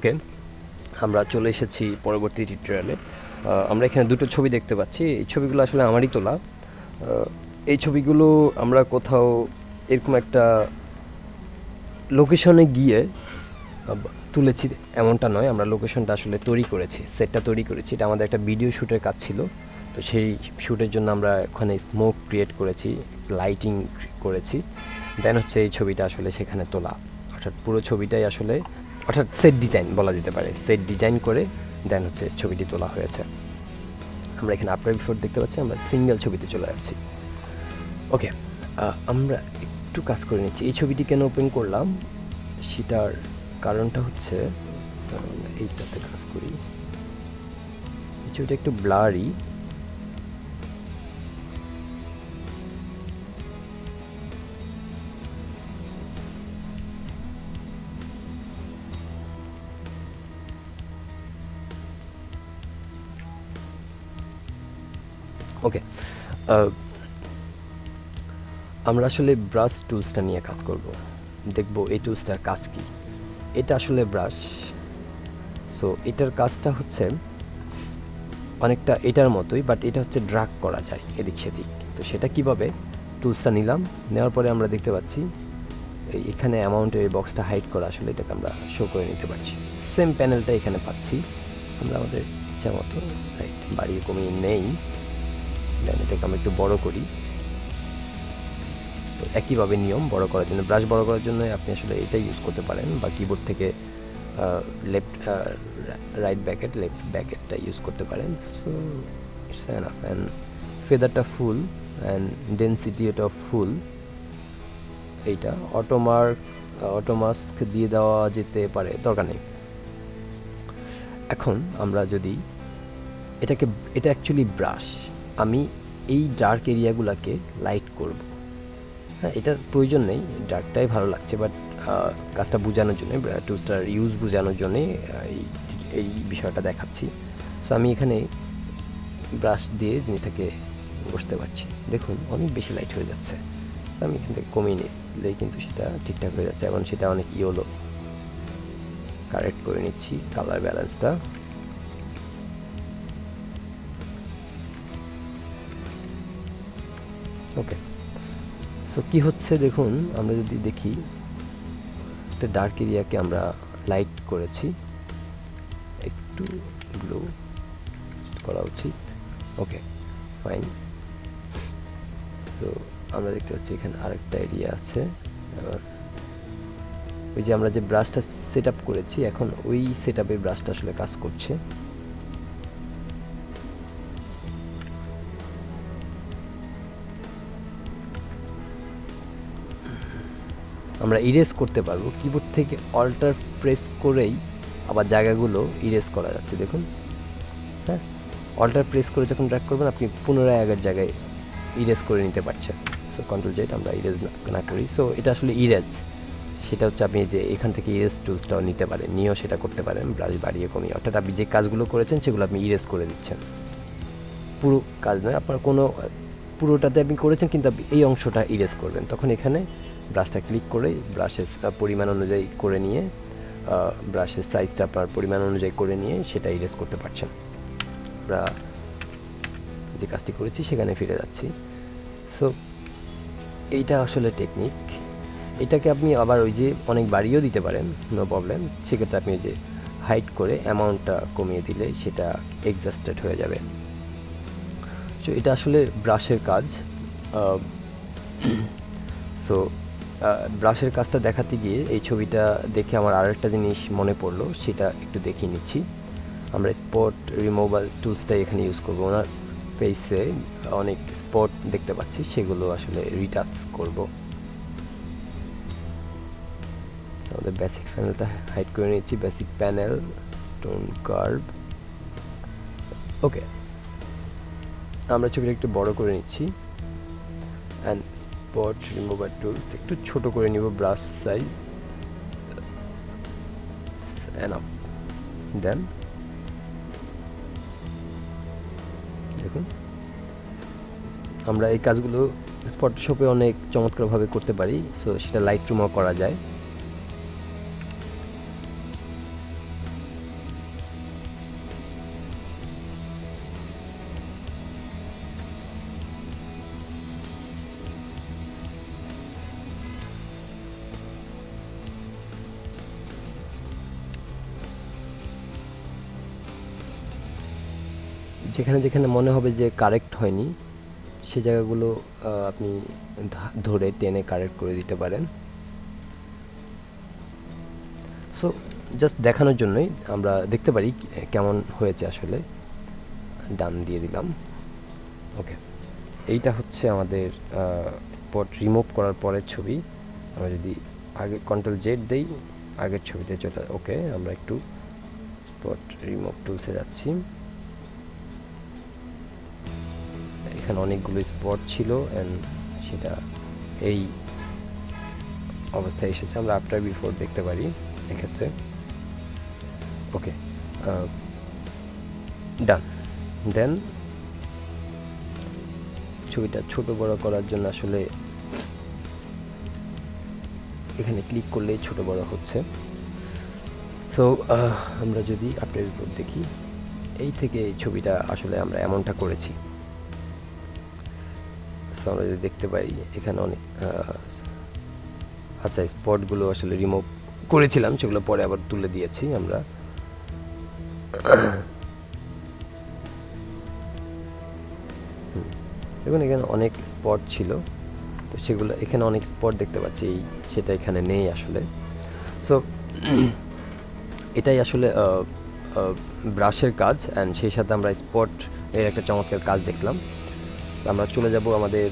ওকে। আমরা চলে এসেছি পরবর্তী টিউটোরিয়ালে। আমরা এখানে দুটো ছবি দেখতে পাচ্ছি। এই ছবিগুলো আসলে আমারই তোলা। এই ছবিগুলো আমরা কোথাও এরকম একটা লোকেশনে গিয়ে তুলেছি এমনটা নয়। আমরা লোকেশনটা আসলে তৈরি করেছি, সেটটা তৈরি করেছি। এটা আমাদের একটা ভিডিও শ্যুটের কাজ ছিল। তো সেই শ্যুটের জন্য আমরা ওখানে স্মোক ক্রিয়েট করেছি লাইটিং করেছি। দেন হচ্ছে এই ছবিটা আসলে সেখানে তোলা। অর্থাৎ পুরো ছবিটাই আসলে অর্থাৎ সেট ডিজাইন বলা যেতে পারে। সেট ডিজাইন করে দেন হচ্ছে ছবিটি তোলা হয়েছে। আমরা এখানে আফটার বিফোর দেখতে পাচ্ছি, আমরা সিঙ্গেল ছবিতে চলে যাচ্ছি। ওকে আমরা একটু কাজ করে নিচ্ছি। এই ছবিটি কেন ওপেন করলাম? সেটার কারণটা হচ্ছে এইটাতে কাজ করি। এই ছবিটা একটু ব্লারি ওকে আমরা আসলে ব্রাশ টুলসটা নিয়ে কাজ করব। দেখব এই টুলসটার কাজ কি। এটা আসলে ব্রাশ সো এটার কাজটা হচ্ছে অনেকটা এটার মতোই বাট এটা হচ্ছে ড্রাগ করা যায় এদিক সেদিক। তো সেটা কীভাবে? টুলসটা নিলাম, নেওয়ার পরে আমরা দেখতে পাচ্ছি এখানে অ্যামাউন্টের এই বক্সটা হাইড করা আসলে এটাকে আমরা শো করে নিতে পারছি। সেম প্যানেলটা এখানে পাচ্ছি। আমরা আমাদের ইচ্ছা মতো রাইট বাড়িয়ে কমিয়ে নেই। দেন এটাকে আমরা একটু বড় করি। তো একইভাবে নিয়ম, বড় করার জন্য ব্রাশ বড় করার জন্য আপনি আসলে এটাই ইউজ করতে পারেন। বা কিবোর্ড থেকে লেফট রাইট ব্যাকেট লেফট ব্যাকেটটা ইউজ করতে পারেন। সো ইটস এনাফ অ্যান্ড ফেদারটা ফুল অ্যান্ড ডেন্সিটি এটা ফুল এইটা অটোমার্ক অটোমাস্ক দিয়ে দেওয়া যেতে পারে, দরকার নেই। এখন আমরা যদি, এটাকে, এটা অ্যাকচুয়ালি ব্রাশ আমি এই ডার্ক এরিয়াগুলোকে লাইট করব। হ্যাঁ এটার প্রয়োজন নেই ডার্কটাই ভালো লাগছে বাট কাজটা বোঝানোর জন্য টুলসটার ইউজ বোঝানোর জন্যে এই এই বিষয়টা দেখাচ্ছি। সো আমি এখানে ব্রাশ দিয়ে জিনিসটাকে বসতে পারছি। দেখুন, অনেক বেশি লাইট হয়ে যাচ্ছে। আমি এখান থেকে কমিয়ে নিলেই কিন্তু সেটা ঠিকঠাক হয়ে যাচ্ছে, এবং সেটা অনেক ইয়েলো কারেক্ট করে নিচ্ছি কালার ব্যালেন্সটা ওকে সো কি হচ্ছে দেখুন, আমরা যদি দেখি, একটা ডার্ক এরিয়াকে আমরা লাইট করেছি। একটু ব্লু করা উচিত। ওকে ফাইন তো আমরা দেখতে পাচ্ছি এখানে আরেকটা এরিয়া আছে। এবার ওই যে আমরা যে ব্রাশটা সেট আপ করেছি, এখন ওই সেট আপে ব্রাশটা আসলে কাজ করছে। আমরা ইরেজ করতে পারব। কিবোর্ড থেকে অল্টার প্রেস করেই আবার জায়গাগুলো ইরেজ করা যাচ্ছে, দেখুন। হ্যাঁ? অল্টার প্রেস করে যখন ড্র্যাগ করবেন, আপনি পুনরায় আগের জায়গায় ইরেজ করে নিতে পারছেন। সো কন্ট্রোল জেট আমরা ইরেজ না করি। সো এটা আসলে ইরেজ সেটা হচ্ছে আপনি যে এখান থেকে ইরেজ টুলসটাও নিতে পারেন, নিয়েও সেটা করতে পারেন ব্রাশ বাড়িয়ে কমিয়ে। অর্থাৎ আপনি যে কাজগুলো করেছেন, সেগুলো আপনি ইরেজ করে দিচ্ছেন। পুরো কাজ নয়, আপনার কোনো, পুরোটাতে আপনি করেছেন, কিন্তু আপনি এই অংশটা ইরেজ করবেন। তখন এখানে ব্রাশটা ক্লিক করে ব্রাশের পরিমাণ অনুযায়ী করে নিয়ে ব্রাশের সাইজটা আপনার পরিমাণ অনুযায়ী করে নিয়ে সেটা ইরেজ করতে পারছেন। আমরা যে কাজটি করেছি সেখানে ফিরে যাচ্ছি। সো এইটা আসলে টেকনিক এটাকে আপনি আবার ওই যে অনেক বাড়িয়েও দিতে পারেন নো প্রবলেম সেক্ষেত্রে আপনি যে হাইট করে অ্যামাউন্টটা কমিয়ে দিলে সেটা এক্সাস্টেড হয়ে যাবে। সো এটা আসলে ব্রাশের কাজ। সো ব্রাশের কাজটা দেখাতে গিয়ে এই ছবিটা দেখে আমার আর একটা জিনিস মনে পড়ল, সেটা একটু দেখিয়ে নিচ্ছি। আমরা স্পট রিমুভাল টুলসটাই এখানে ইউজ করব। ওনার ফেসে অনেক স্পট দেখতে পাচ্ছি, সেগুলো আসলে রিটাচ করব। আমাদের বেসিক প্যানেলটা হাইড করে নিচ্ছি basic panel tone curve okay আমরা ছবিটা একটু বড় করে নিচ্ছি। অ্যান্ড স্পট রিমুভার টুলস একটু ছোট করে নিব ব্রাশ সাইজ দেন দেখুন, আমরা এই কাজগুলো ফটোশপে অনেক চমৎকারভাবে করতে পারি সো সেটা লাইট রুমও করা যায়। যেখানে যেখানে মনে হবে যে কারেক্ট হয়নি, সে জায়গাগুলো আপনি ধরে টেনে কারেক্ট করে দিতে পারেন। সো জাস্ট দেখানোর জন্যই আমরা দেখতে পারি কেমন হয়েছে আসলে। ডান দিয়ে দিলাম। ওকে এইটা হচ্ছে আমাদের স্পট রিমুভ করার পরের ছবি। আমরা যদি আগে কন্ট্রোল জেড দেই, আগের ছবিতে চলে ওকে আমরা একটু স্পট রিমুভ টুলসে যাচ্ছি। এখানে অনেকগুলো স্পট ছিল অ্যান্ড সেটা এই অবস্থায় এসেছে। আমরা আফটার বিফোর দেখতে পারি এক্ষেত্রে। ওকে ডান দেন ছবিটা ছোট বড় করার জন্য আসলে এখানে ক্লিক করলেই ছোট বড় হচ্ছে। সো আমরা যদি আফটার রিপোর্ট দেখি, এই থেকে ছবিটা আসলে আমরা এমনটা করেছি। সো আমরা যদি দেখতে পাই, এখানে অনেক আচ্ছা স্পটগুলো আসলে রিমুভ করেছিলাম, সেগুলো পরে আবার তুলে দিয়েছি আমরা। দেখুন, এখানে অনেক স্পট ছিল। তো সেগুলো, এখানে অনেক স্পট দেখতে পাচ্ছি, এই সেটা এখানে নেই আসলে। সো এটাই আসলে ব্রাশের কাজ অ্যান্ড সেই সাথে আমরা স্পট এর একটা চমৎকার কাজ দেখলাম। আমরা চলে যাব আমাদের